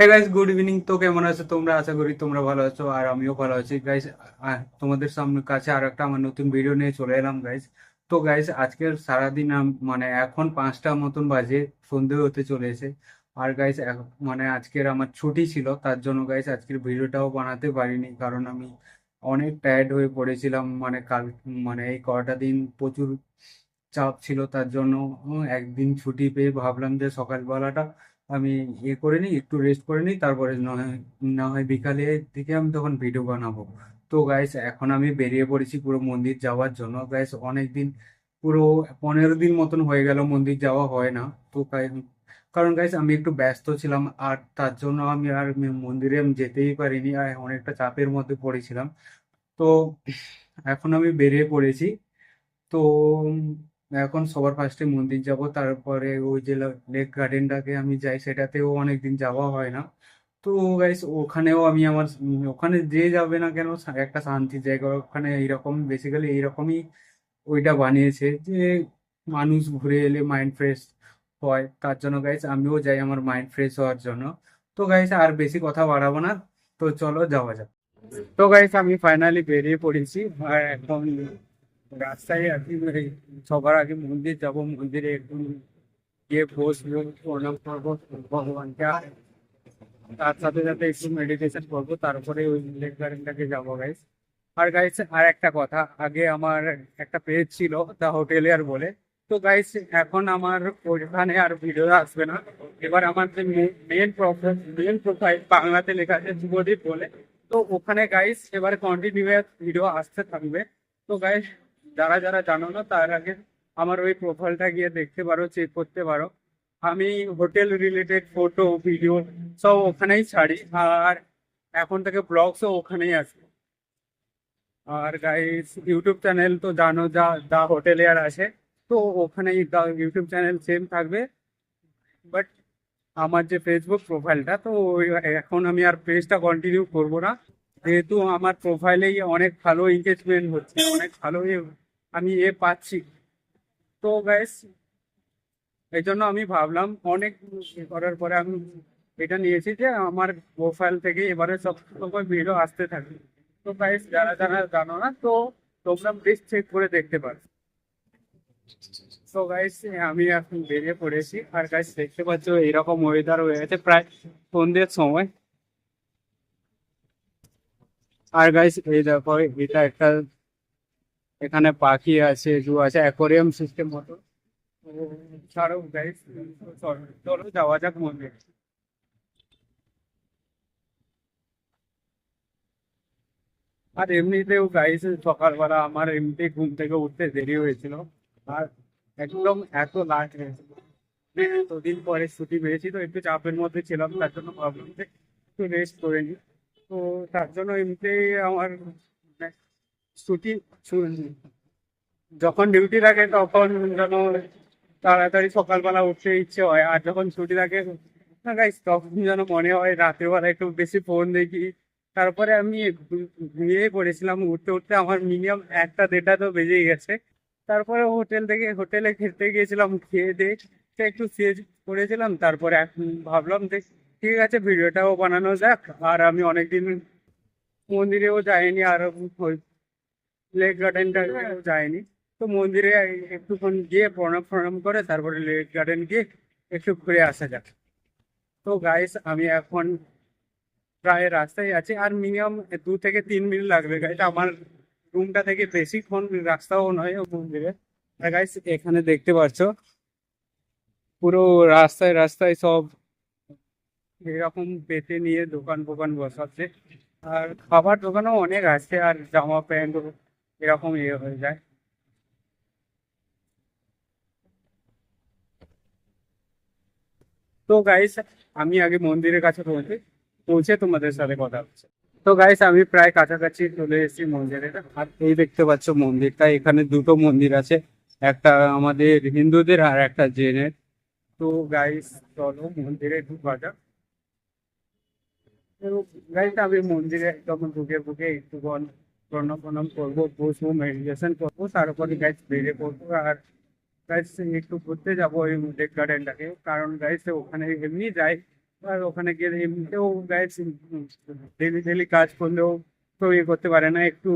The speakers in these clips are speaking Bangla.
হে গাইস গুড ইভিনিং তো কেমন আছো? তোমরা আশা করি তোমরা ভালো আছো আর আমিও ভালো আছি। গাইস তোমাদের সামনে কাছে আর একটা আমার নতুন ভিডিও নিয়ে চলে এলাম গাইস তো গাইস আজকের সারাদিন মানে এখন পাঁচটা মতন বাজে, সন্ধে হতে চলেছে। আর গাইস মানে আজকের আমার ছুটি ছিল, তার জন্য গাইস আজকের ভিডিওটাও বানাতে পারিনি, কারণ আমি অনেক টায়ার্ড হয়ে পড়েছিলাম। মানে কাল মানে এই কটা দিন প্রচুর চাপ ছিল, তার জন্য একদিন ছুটি পেয়ে ভাবলাম যে সকালবেলাটা আমি ইয়ে করে নিই, একটু রেস্ট করে নিই, তারপরে না হয় বিকালে দিকে আমি তখন ভিডিও বানাবো। তো গাইস এখন আমি বেরিয়ে পড়েছি পুরো মন্দির যাওয়ার জন্য। গাইস অনেক দিন পুরো পনেরো দিন মতন হয়ে গেল মন্দির যাওয়া হয় না। তো কারণ গাইস আমি একটু ব্যস্ত ছিলাম আর তার জন্য আমি আর মন্দিরে যেতেই পারিনি, আর অনেকটা চাপের মধ্যে পড়েছিলাম। তো এখন আমি বেরিয়ে পড়েছি। তো এখন সবার ফার্স্টে মন্দির যাব, তারপরে ওই যে লেক গার্ডেনটাকে আমি যাই, সেটাতেও অনেকদিন যাওয়া হয় না। তো গাইস ওখানেও আমি আমার ওখানে যে যাবে না কেন একটা শান্তির জায়গা, ওখানে এইরকম বেসিক্যালি এইরকমই ওইটা বানিয়েছে যে মানুষ ঘুরে এলে মাইন্ড ফ্রেশ হয়। তার জন্য গাইস আমিও যাই আমার মাইন্ড ফ্রেশ হওয়ার জন্য। তো গাইস আর বেশি কথা বাড়াবো না। তো চলো, যাওয়া যাক। তো গাইস আমি ফাইনালি বেরিয়ে পড়েছি। আর এখন রাস্তায় মানে সবার আগে মন্দির যাব, মন্দিরে একটু গিয়ে বসবো, প্রণাম করব, ভগবানকে। তার সাথে সাথে একটু মেডিটেশন করব, তারপরে ওই লেক গার্ডেনটাকে যাব গাইস আর গাইস আর একটা কথা, আগে আমার একটা পেজ ছিল দ্য হোটেলিয়ার বলে। তো গাইস এখন আমার ওইখানে আর ভিডিও আসবে না। এবার আমার যে মেন মেন প্রোফাইল বাংলাতে লেখা আছে, শুভদীপ বলে। তো ওখানে গাইস এবার কন্টিনিউ ভিডিও আসতে থাকবে। তো গাইস যারা যারা জানো না, তার আগে আমার ওই প্রোফাইলটা গিয়ে দেখতে পারো চেক করতে পারো। আমি হোটেল রিলেটেড ফটো ভিডিও সব ওখানেই ছাড়ি, আর এখন থেকে ব্লগসও ওখানেই আসবে। আর গাইস ইউটিউব চ্যানেল তো জানো যা দা হোটেল আর আছে তো ওখানেই দা ইউটিউব চ্যানেল সেম থাকবে। বাট আমার যে ফেসবুক প্রোফাইলটা তো এখন আমি আর পেজটা কন্টিনিউ করব না। যেহেতু আমার প্রোফাইলেই অনেক ভালো এঙ্গেজমেন্ট হচ্ছে, অনেক ভালো আমি এ পাচ্ছি। তো গাইস এই জন্য আমি ভাবলাম অনেক করার পরে আমি এটা নিয়েছি যে আমার প্রোফাইল থেকে এবারে সব সময় ভিডিও আসতে থাকে তো গাইস যারা যারা জানো না, তো তোমরা প্লিজ চেক করে দেখতে পারো। তো গাইস আমি এখন বেরিয়ে পড়েছি। আর গাইস দেখতে পাচ্ছ এরকম ওয়েদার হয়ে গেছে প্রায় সন্ধ্যের সময়। আর গাইস এই দেখো, এটা একটা এখানে পাখি আছে, জু আছে অ্যাকোরিয়াম সিস্টেম মতো তো ছাড়ো গাইস চলো যাওয়া যাক মন্দির। আর এমনিতেও গাইস সকালবেলা আমার এমনিতে ঘুম থেকে উঠতে দেরি হয়েছিল। আর একদম এত লাট হয়েছিল। এতদিন পরে ছুটি পেয়েছি, তো একটু চাপের মধ্যে ছিলাম, তার জন্য ভাবলাম যে একটু রেস্ট করে নিই। তো তার জন্য এমনিতেই আমার ছুটি যখন ডিউটি থাকে তখন যেন তাড়াতাড়ি সকালবেলা উঠতে ইচ্ছে হয়, আর যখন ছুটি থাকে, না গাইস তখন যেন মনে হয় রাতেরবেলা একটু বেশি ফোন দেখি। তারপরে আমি ঘুমিয়ে পড়েছিলাম, উঠতে উঠতে আমার মিনিমাম একটা দেড়টা তো বেজেই গেছে। তারপরে হোটেল থেকে হোটেলে খেতে গিয়েছিলাম, খেয়ে দিয়ে একটু শুয়ে করেছিলাম। তারপরে ভাবলাম যে ঠিক আছে ভিডিওটাও বানানো যাক। আর আমি অনেকদিন মন্দিরেও যাইনি আর লেক গার্ডেনটাও যায়নি। তো মন্দিরে একটুক্ষণ গিয়ে প্রণাম প্রণাম করে তারপরে লেক গার্ডেন গিয়ে একটু ঘুরে আসা যাক। তো গাইস আমি এখন প্রায় রাস্তায় আছি আর মিনিমাম দু থেকে তিন মিনিট লাগবে গাইস আমার রুমটা থেকে বেশিক্ষণ রাস্তাও নয় মন্দিরে। আর গাইস এখানে দেখতে পাচ্ছ পুরো রাস্তায় রাস্তায় সব এরকম পেতে নিয়ে দোকান ফোকান বসাচ্ছে। আর খাবার দোকানও অনেক আছে আর জামা প্যান্ট এরকম ইয়ে হয়ে যায়। তো গাইস আমি আগে মন্দিরের কাছে পৌঁছে পৌঁছে তোমাদের সাথে কথা হচ্ছে। তো গাইস আমি প্রায় কাছাকাছি চলে এসেছি মন্দিরে। আর এই দেখতে পাচ্ছ মন্দিরটা, এখানে দুটো মন্দির আছে, একটা আমাদের হিন্দুদের আর একটা জেনের। তো গাইস চলো মন্দিরে ঢুকা যাক। গাইস আমি মন্দিরে একদম ঢুকে ঢুকে একটুক্ষণ প্রণাম প্রণাম করব বসবো মেডিটেশন করব তারপরে গাইস বেরিয়ে পড়ব আর গাইস একটু ঘুরতে যাব ওই লেক গার্ডেনটাকে কারণ গাইস ওখানে এমনি যাই আর ওখানে গিয়ে এমনিতেও গাইস ডেলি ডেলি কাজ করলেও তো ইয়ে করতে পারে না একটু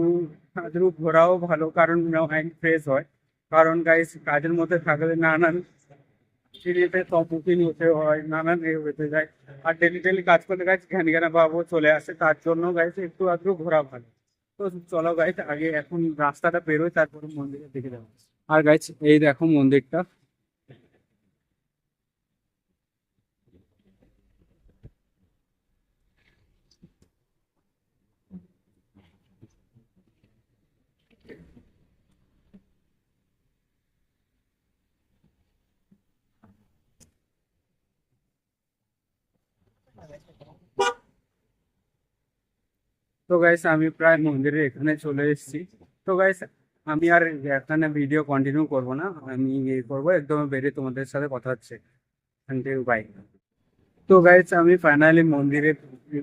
আদ্রু ঘোরাও ভালো কারণ মাইন্ড ফ্রেশ হয় কারণ গাইস কাজের মধ্যে থাকলে নানান সিঁড়িতে সম্মুখীন হতে হয় নানান এ হতে যায় আর ডেলি ডেলি কাজ করলে গাইস ঘ্যান ঘ্যানা ভাবও চলে আসে তার জন্য গাইস একটু আদ্রু ঘোরা ভালো তো চলো গাইস আগে এখন রাস্তাটা বেরোয়, তারপরে মন্দিরের দিকে যাব আর গাইস এই দেখো মন্দিরটা। তো গাইস আমি প্রায় মন্দিরের এখানে চলে এসেছি। তো গাইস আমি আর এখানে ভিডিও কন্টিনিউ করব না। আমি ইয়ে করব, একদম বেরিয়ে তোমাদের সাথে কথা হচ্ছে। বাই তো গাইস আমি ফাইনালি মন্দিরে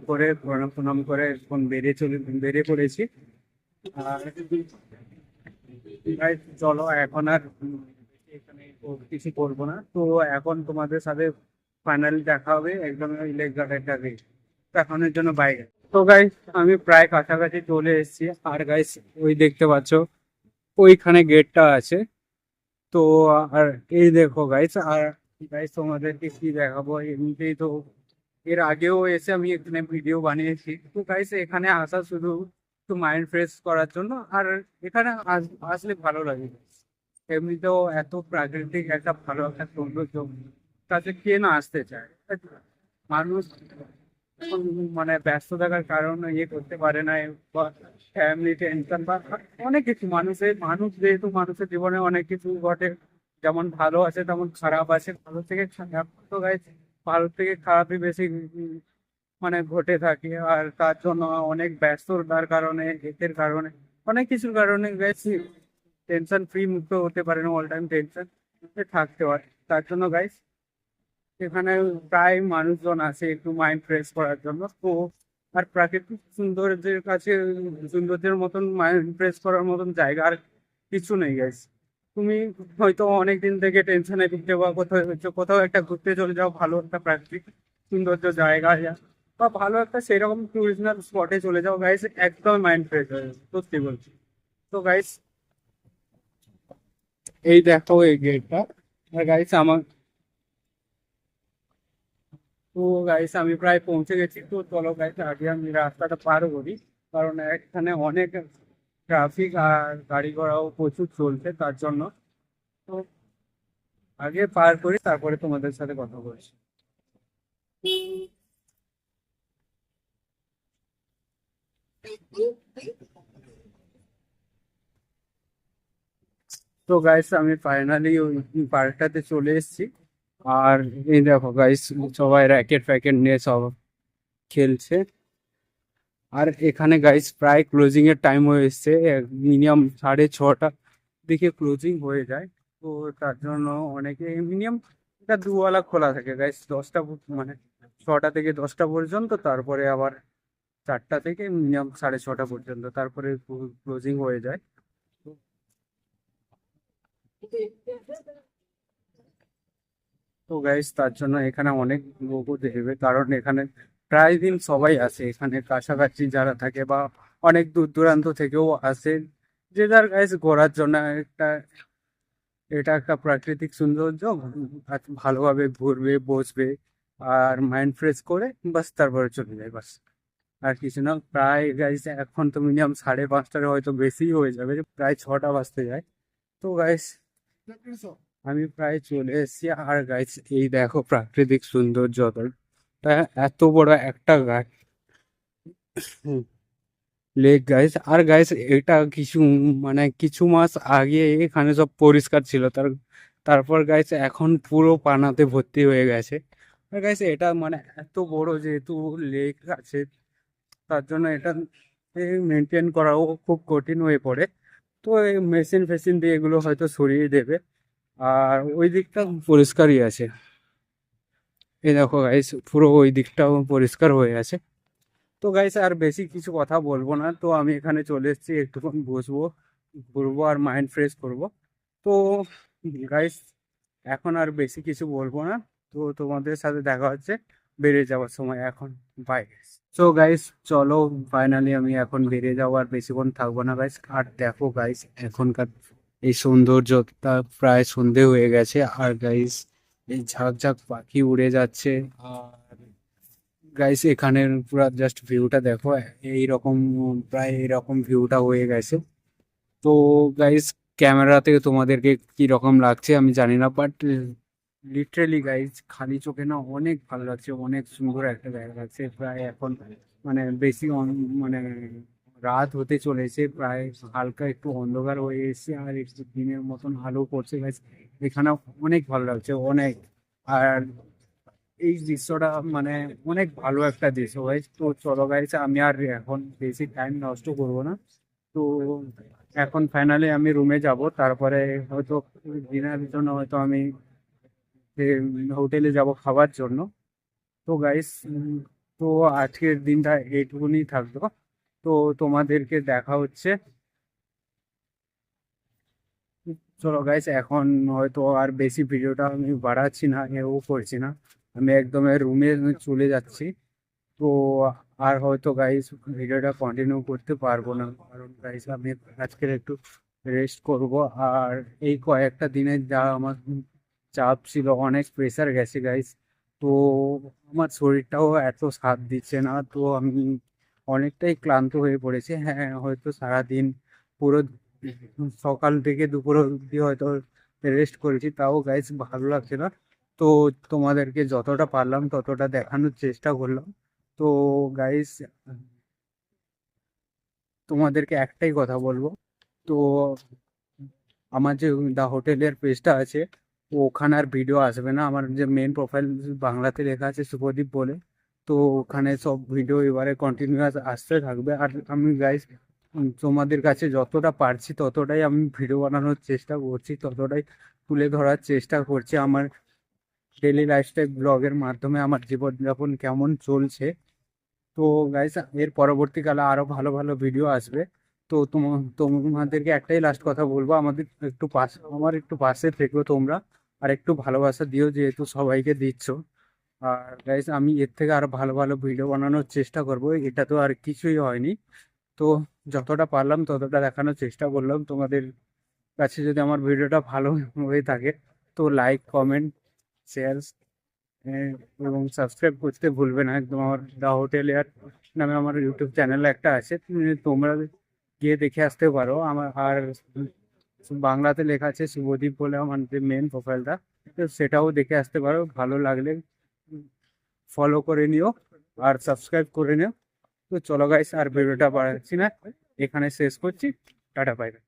করে প্রণাম প্রণাম করে এখন বেরিয়ে চলে, বেরিয়ে পড়েছি। আর গাইস চলো, এখন আর এখানে কিছু করব না। তো এখন তোমাদের সাথে ফাইনালি দেখা হবে, একদম ওই লেক গার্ডেনটা এখনের জন্য বাইরে তো গাইস আমি প্রায় কাছাকাছি চলে এসেছি। আর গাইস ওই দেখতে পাচ্ছ, ওইখানে গেটটা আছে। তো, আর এই দেখো গাইস আর গাইস তোমাদেরকে কি দেখাবো? এমনিতেই তো এর আগেও এসে আমি এখানে ভিডিও বানিয়েছি। তো গাইস এখানে আসা শুধু একটু মাইন্ড ফ্রেশ করার জন্য। আর এখানে আস- আসলে ভালো লাগে। এমনিতেও এত প্রাকৃতিক একটা ভালো একটা সৌন্দর্য, তাতে কে না আসতে চায়? মানুষ মানে ব্যস্ত থাকার কারণে ইয়ে করতে পারে না, বা ফ্যামিলি টেনশন বা অনেক কিছু। মানুষের, মানুষ যেহেতু মানুষের জীবনে অনেক কিছু ঘটে, যেমন ভালো আছে, তেমন খারাপ আছে। ভালো থেকে খারাপ তো গাইজ ভালো থেকে খারাপই বেশি মানে ঘটে থাকে। আর তার জন্য অনেক ব্যস্ততার কারণে এদের কারণে, অনেক কিছুর কারণে গাইজ টেনশন ফ্রি মুক্ত হতে পারে না অল টাইম টেনশন থাকতে হয় তার জন্য গাইজ এখানে প্রায় মানুষজন আসে একটু মাইন্ড ফ্রেশ করার জন্য। তো আর প্রাকৃতিক সৌন্দর্যের কাছে, সৌন্দর্যের মতন মাইন্ড ফ্রেশ করার মতন জায়গা আর কিছু নেই গাইস তুমি হয়তো অনেক দিন থেকে টেনশনে ঘুরতে বা কোথাও কোথাও একটা ঘুরতে চলে যাও, ভালো একটা প্রাকৃতিক সৌন্দর্য জায়গা বা ভালো একটা সেরকম টুরিজনাল স্পটে চলে যাও গাইস একদম মাইন্ড ফ্রেশ হয়ে যাবে, সত্যি বলছি। তো গাইস এই দেখো এই গেটটা আর গাইস আমার তো গাইস আমি প্রায় পৌঁছে গেছি তো চলো গাইস আগে আমি রাস্তাটা পার করি। কারণ এখানে অনেক ট্রাফিক আর গাড়ি ঘোড়াও প্রচুর চলছে, তার জন্য। তো আগে পার করি, তারপরে তোমাদের সাথে কথা বলছি। তো গাইস আমি ফাইনালি ওই পার্কটাতে চলে এসেছি। আর এই দেখো গাইস সবাই র্যাকেট ফ্যাকেট নিয়ে সব খেলছে। আর এখানে গাইস প্রায় ক্লোজিং এর টাইম হয়ে এসছে মিনিমাম সাড়ে ছটা দিকে ক্লোজিং হয়ে যায়। তো তার জন্য অনেকে মিনিমাম এটা দুবেলা খোলা থাকে গাইস দশটা মানে ছটা থেকে দশটা পর্যন্ত, তারপরে আবার চারটা থেকে মিনিমাম সাড়ে ছটা পর্যন্ত, তারপরে ক্লোজিং হয়ে যায়। তো গাইস তার জন্য এখানে অনেক লোকও দেখবে। কারণ এখানে প্রায় দিন সবাই আসে। এখানে কাছাকাছি যারা থাকে বা অনেক দূর দূরান্ত থেকেও আসে। যে যার গাইস ঘোরার জন্য একটা, এটা একটা প্রাকৃতিক সৌন্দর্য। ভালোভাবে ঘুরবে, বসবে আর মাইন্ড ফ্রেশ করে বাস তারপরে চলে যায় বাস। আর কিছু না, প্রায় গাইস এখন তো মিনিমাম সাড়ে পাঁচটার হয়তো বেশি হয়ে যাবে। প্রায় ছটা বাজতে যায়। তো গাইস আমি প্রায় চলে এসেছি। আর গাইস এই দেখো প্রাকৃতিক সৌন্দর্যটা এত বড় একটা গাছ। লেক গাইস আর গাইস এটা কিছু মানে কিছু মাস আগে এখানে সব পরিষ্কার ছিল। তার, তারপর গাইস এখন পুরো পানাতে ভর্তি হয়ে গেছে। আর গাইস এটা মানে এত বড় যেহেতু লেক আছে, তার জন্য এটা মেনটেন করাও খুব কঠিন হয়ে পড়ে। তো এই মেশিন ফেসিন দিয়ে এগুলো হয়তো সরিয়ে দেবে। আর ওই দিকটা পরিষ্কারই আছে। এই দেখো গাইস পুরো ওই দিকটাও পরিষ্কার হয়ে আছে। তো গাইস আর বেশি কিছু কথা বলব না। তো আমি এখানে চলে এসেছি, একটুক্ষণ বসবো, ঘুরবো আর মাইন্ড ফ্রেশ করব। তো গাইস এখন আর বেশি কিছু বলব না। তো তোমাদের সাথে দেখা হচ্ছে, বেরিয়ে যাওয়ার সময় এখন। বাই সো গাইস চলো ফাইনালি আমি এখন বেরিয়ে যাব আর বেশিক্ষণ থাকব না গাইস আর দেখো গাইস এখনকার এই সৌন্দর্যটা প্রায় সন্ধে হয়ে গেছে। আর গাইস এই ঝাঁক ঝাঁক পাখি উড়ে যাচ্ছে। আর গাইস এখানের পুরো জাস্ট ভিউটা দেখো, এইরকম, প্রায় এইরকম ভিউটা হয়ে গেছে। তো গাইস ক্যামেরা থেকে তোমাদেরকে কি রকম লাগছে আমি জানি না বাট লিটারেলি গাইস খালি চোখে না অনেক ভালো লাগছে, অনেক সুন্দর একটা জায়গা লাগছে। প্রায় এখন মানে বেশি মানে রাত হতে চলেছে, প্রায় হালকা একটু অন্ধকার হয়ে এসেছে আর একটু দিনের মতন আলো পড়ছে। গাইস এখানে অনেক ভালো লাগছে, অনেক। আর এই দৃশ্যটা মানে অনেক ভালো একটা দৃশ্য। গাইস তো চলো গাইস আমি আর এখন বেশি টাইম নষ্ট করব না। তো এখন ফাইনালি আমি রুমে যাব, তারপরে হয়তো ডিনারের জন্য হয়তো আমি হোটেলে যাব খাবার জন্য। তো গাইস তো আজকের দিনটা এইটুকুনি থাকতো তো তোমাদেরকে দেখা হচ্ছে। চলো গাইস এখন হয়তো আর বেশি ভিডিওটা আমি বাড়াচ্ছি না এও করছি না। আমি একদম রুমে চলে যাচ্ছি। তো আর হয়তো গাইস ভিডিওটা কন্টিনিউ করতে পারব না, কারণ গাইস আমি আজকের একটু রেস্ট করব। আর এই কয়েকটা দিনে যা আমার চাপ ছিল, অনেক প্রেসার গেছে গাইস তো আমার শরীরটাও এত সাথ দিচ্ছে না, তো আমি অনেকটাই ক্লান্ত হয়ে পড়েছে। হ্যাঁ হয়তো সারাদিন পুরো সকাল থেকে দুপুর অবধি হয়তো রেস্ট করেছি। তাও গাইস ভালো লাগছে না। তো তোমাদেরকে যতটা পারলাম ততটা দেখানোর চেষ্টা করলাম। তো গাইস তোমাদেরকে একটাই কথা বলব। তো আমার যে দা হোটেলের পেজটা আছে, ওখানে আর ভিডিও আসবে না। আমার যে মেন প্রোফাইল বাংলাতে লেখা আছে শুভদীপ বলে। তো ওখানে সব ভিডিও এবারে কন্টিনিউয়াস আসতে থাকবে। আর আমি গাইস তোমাদের কাছে যতটা পারছি ততটাই আমি ভিডিও বানানোর চেষ্টা করছি, ততটাই তুলে ধরার চেষ্টা করছি আমার ডেলি লাইফস্টাইল ব্লগের মাধ্যমে আমার জীবনযাপন কেমন চলছে। তো গাইস এর পরবর্তীকালে আরও ভালো ভালো ভিডিও আসবে। তো তোম- তোমাদেরকে একটাই লাস্ট কথা বলব, আমাদের একটু পাশে, আমার একটু পাশে থেকো তোমরা। আর একটু ভালোবাসা দিও যেহেতু সবাইকে দিচ্ছ। আর গাইস আমি এর থেকে আরও ভালো ভালো ভিডিও বানানোর চেষ্টা করব। এটা তো আর কিছুই হয়নি। তো যতটা পারলাম ততটা দেখানোর চেষ্টা করলাম। তোমাদের কাছে যদি আমার ভিডিওটা ভালো হয়ে থাকে, তো লাইক কমেন্ট শেয়ার এবং সাবস্ক্রাইব করতে ভুলবে না। একদম আমার দা হোটেল এয়ার নামে আমার ইউটিউব চ্যানেল একটা আছে। তোমরা গিয়ে দেখে আসতে পারো। আমার আর বাংলাতে লেখা আছে, শুভদীপ বলে আমার যে মেন প্রোফাইলটা তো সেটাও দেখে আসতে পারো। ভালো লাগলে ফলো করে নিও আর সাবস্ক্রাইব করে নিও। তো চলো গাইস আর ভিডিওটা বাড়াচ্ছি না। এখানে শেষ করছি। Tata bye